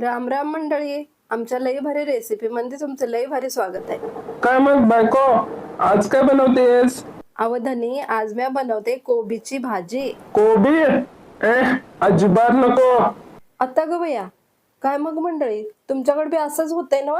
राम राम मंडळी आमच्या लई भारी रेसिपी मध्ये तुमचं लई भारी स्वागत आहे. काय मग बायको आज काय बनवतेस? अवधनी आज मी बनवते कोबीची भाजी. कोबी? ए अजिबात नको. आता ग बया काय मग मंडळी तुमच्याकडे बी असंच होतंय ना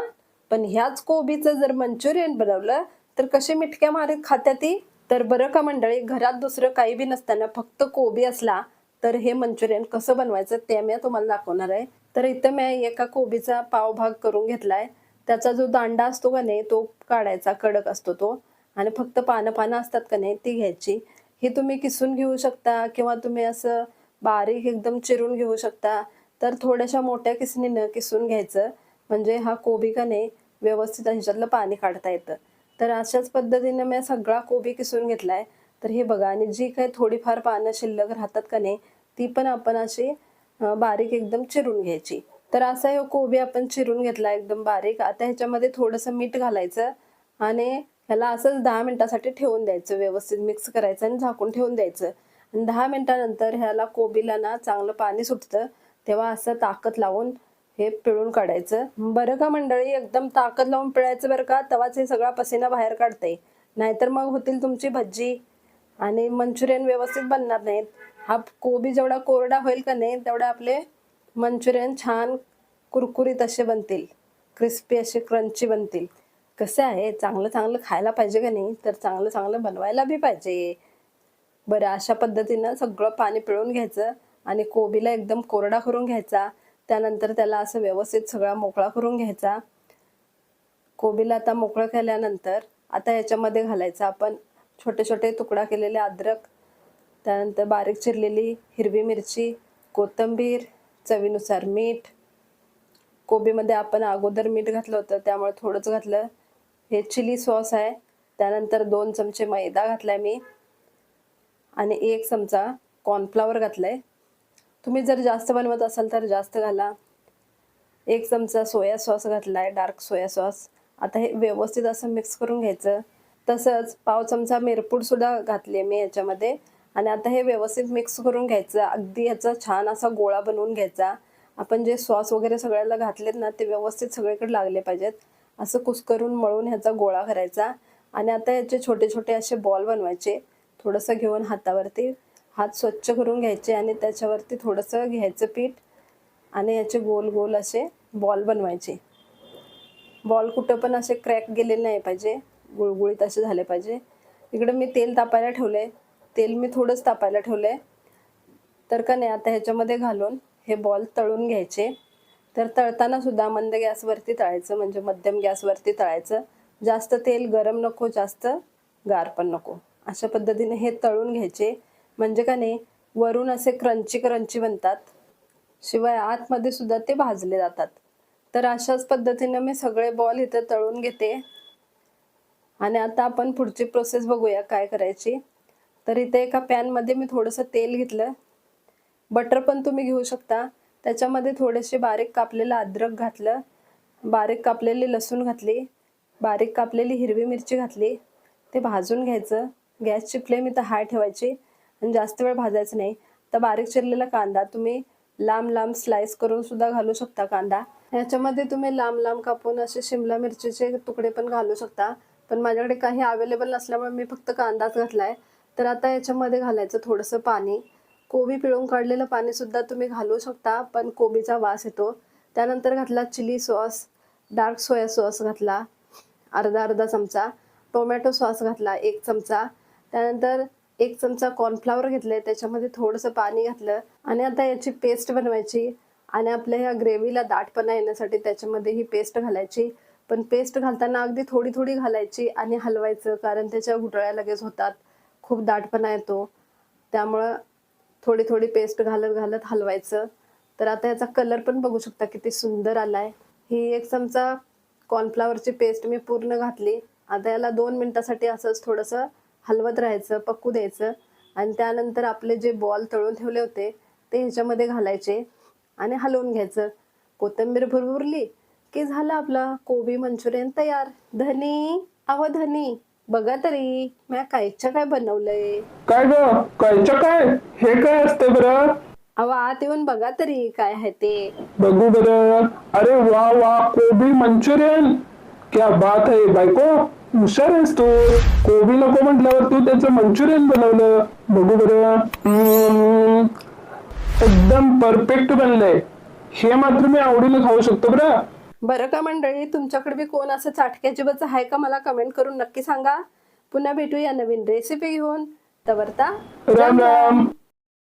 पण ह्याच कोबीचं जर मंचुरियन बनवलं तर कशी मिटक्या मारीत खात्या ती? तर बरं का मंडळी घरात दुसरं काही बी नसताना फक्त कोबी असला तर हे मंचुरियन कसं बनवायचं ते मी तुम्हाला दाखवणार आहे. तर इथं मी एका कोबीचा पावभाग करून घेतलाय. त्याचा जो दांडा असतो का नाही तो काढायचा कडक असतो तो. आणि फक्त पानं पानं असतात का नाही ती घ्यायची. ही तुम्ही किसून घेऊ शकता किंवा तुम्ही असं बारीक एकदम चिरून घेऊ शकता. तर थोड्याशा मोठ्या किसणीनं किसून घ्यायचं. म्हणजे हा कोबी का नाही व्यवस्थित ह्याच्यातलं पाणी काढता येतं. तर अशाच पद्धतीनं मी सगळा कोबी किसून घेतलाय. तर हे बघा आणि जी काही थोडीफार पानं शिल्लक राहतात का नाही ती पण आपण अशी बारीक एकदम चिरून घ्यायची. तर असा हे कोबी आपण चिरून घेतला एकदम बारीक. आता ह्याच्यामध्ये थोडंसं मीठ घालायचं आणि ह्याला असंच दहा मिनिटासाठी ठेवून द्यायचं व्यवस्थित मिक्स करायचं आणि झाकून ठेवून द्यायचं. आणि दहा मिनिटानंतर ह्याला कोबीला ना चांगलं पाणी सुटतं तेव्हा असं ताकद लावून हे पिळून काढायचं. बरं का मंडळी एकदम ताकद लावून पिळायचं बरं का? तेव्हाच हे सगळा पसीना बाहेर काढते नाहीतर मग होतील तुमची भज्जी. आणि मंचुरियन व्यवस्थित बनणार नाहीत. हा कोबी जेवढा कोरडा होईल का नाही तेवढे आपले मंचुरियन छान कुरकुरीत असे बनतील. क्रिस्पी असे क्रंची बनतील. कसं आहे? चांगलं चांगलं खायला पाहिजे का नाही? तर चांगलं चांगलं बनवायला बी पाहिजे. बरं अशा पद्धतीनं सगळं पाणी पिळून घ्यायचं आणि कोबीला एकदम कोरडा करून घ्यायचा. त्यानंतर त्याला असं व्यवस्थित सगळा मोकळा करून घ्यायचा. कोबीला आता मोकळं केल्यानंतर आता याच्यामध्ये घालायचं आपण छोटे छोटे तुकडा केलेले अद्रक त्यानंतर बारीक चिरलेली हिरवी मिरची कोथिंबीर चवीनुसार मीठ. कोबीमध्ये आपण अगोदर मीठ घातलं होतं त्यामुळे थोडंच घातलं. हे चिली सॉस आहे. त्यानंतर दोन चमचे मैदा घातलाय मी. आणि एक चमचा कॉर्नफ्लावर घातलाय. तुम्ही जर जास्त बनवत असाल तर जास्त घाला. एक चमचा सोया सॉस घातलाय डार्क सोया सॉस. आता हे व्यवस्थित असं मिक्स करून घ्यायचं. तसंच पाव चमचा मिरपूड सुद्धा घातली मी याच्यामध्ये. आणि आता हे व्यवस्थित मिक्स करून घ्यायचं. अगदी याचा छान असा गोळा बनवून घ्यायचा. आपण जे सॉस वगैरे सगळ्याला घातलेत ना ते व्यवस्थित सगळीकडे लागले पाहिजेत. असं कुस्करून मळून ह्याचा गोळा करायचा. आणि आता याचे छोटे छोटे असे बॉल बनवायचे. थोडंसं घेऊन हातावरती. हात स्वच्छ करून घ्यायचे आणि त्याच्यावरती थोडंसं घ्यायचं पीठ. आणि याचे गोल गोल असे बॉल बनवायचे. बॉल कुठं पण असे क्रॅक गेलेले नाही पाहिजे. गुळगुळीत असे झाले पाहिजे. इकडे मी तेल तापायला ठेवलंय. तेल मी थोडंच तापायला ठेवलंय. तर का नाही आता ह्याच्यामध्ये घालून हे बॉल तळून घ्यायचे. तर तळताना सुद्धा मंद गॅसवरती तळायचं म्हणजे मध्यम गॅसवरती तळायचं. जास्त तेल गरम नको जास्त गार पण नको. अशा पद्धतीने हे तळून घ्यायचे. म्हणजे का नाही वरून असे क्रंची क्रंची बनतात. शिवाय आतमध्ये सुद्धा ते भाजले जातात. तर अशाच पद्धतीनं मी सगळे बॉल इथं तळून घेते. आणि आता आपण पुढची प्रोसेस बघूया काय करायची. तर इथे एका पॅनमध्ये मी थोडंसं तेल घेतलं. बटर पण तुम्ही घेऊ शकता. त्याच्यामध्ये थोडेसे बारीक कापलेलं अद्रक घातलं. बारीक कापलेली लसूण घातली. बारीक कापलेली हिरवी मिरची घातली. ते भाजून घ्यायचं. गॅसची फ्लेम इथं हाय ठेवायची. आणि जास्त वेळ भाजायचं नाही. तर बारीक चिरलेला कांदा तुम्ही लांब लांब स्लाइस करून सुद्धा घालू शकता कांदा. याच्यामध्ये तुम्ही लांब लांब कापून असे शिमला मिरचीचे तुकडे पण घालू शकता. पण माझ्याकडे काही अवेलेबल नसल्यामुळे मी फक्त कांदाच घातलाय. तर आता याच्यामध्ये घालायचं थोडंसं पाणी. कोबी पिळून काढलेलं पाणीसुद्धा तुम्ही घालू शकता पण कोबीचा वास येतो. त्यानंतर घातला chilli sauce dark soya sauce घातला अर्धा अर्धा चमचा. टोमॅटो सॉस घातला एक चमचा. त्यानंतर एक चमचा कॉर्नफ्लावर घेतले त्याच्यामध्ये थोडंसं पाणी घातलं. आणि आता याची पेस्ट बनवायची. आणि आपल्या ह्या ग्रेव्हीला दाटपणा येण्यासाठी त्याच्यामध्ये ही पेस्ट घालायची. पण पेस्ट घालताना अगदी थोडी थोडी घालायची आणि हलवायचं कारण त्याच्या घुटळ्या लगेच होतात. खूप दाटपणा येतो. त्यामुळं थोडी थोडी पेस्ट घालत घालत हलवायचं. तर आता याचा कलर पण बघू शकता किती सुंदर आलाय. ही एक चमचा कॉर्नफ्लावरची पेस्ट मी पूर्ण घातली. आता याला दोन मिनिटासाठी असंच थोडंसं हलवत राहायचं पक्कू द्यायचं. आणि त्यानंतर आपले जे बॉल तळून ठेवले होते ते ह्याच्यामध्ये घालायचे आणि हलवून घ्यायचं. कोथिंबीर भरभरली की झालं आपला कोबी मंचुरियन तयार. धनी अहो धनी बघा तरी म्या कायच्या काय बनवलंय? काय ग? कायच्या काय? हे काय असते बरं? अहो आत येऊन बघा तरी काय आहे ते. बघू बरं. अरे वा वा कोबी मंचुरियन. क्या बात आहे बायको. हुशार आहेस तू. कोबी नको म्हटल्यावर तू त्याचं मंचुरियन बनवलं. बघू बरं. हम्म, एकदम परफेक्ट बनलंय. हे मात्र मी आवडीने खाऊ शकतो बरं. बरं का मंडळी? तुमच्याकडे बी कोण असं चाटक्या जिबाचं आहे का? मला कमेंट करून नक्की सांगा. पुन्हा भेटूया नवीन रेसिपी घेऊन. तवरता राम. राम.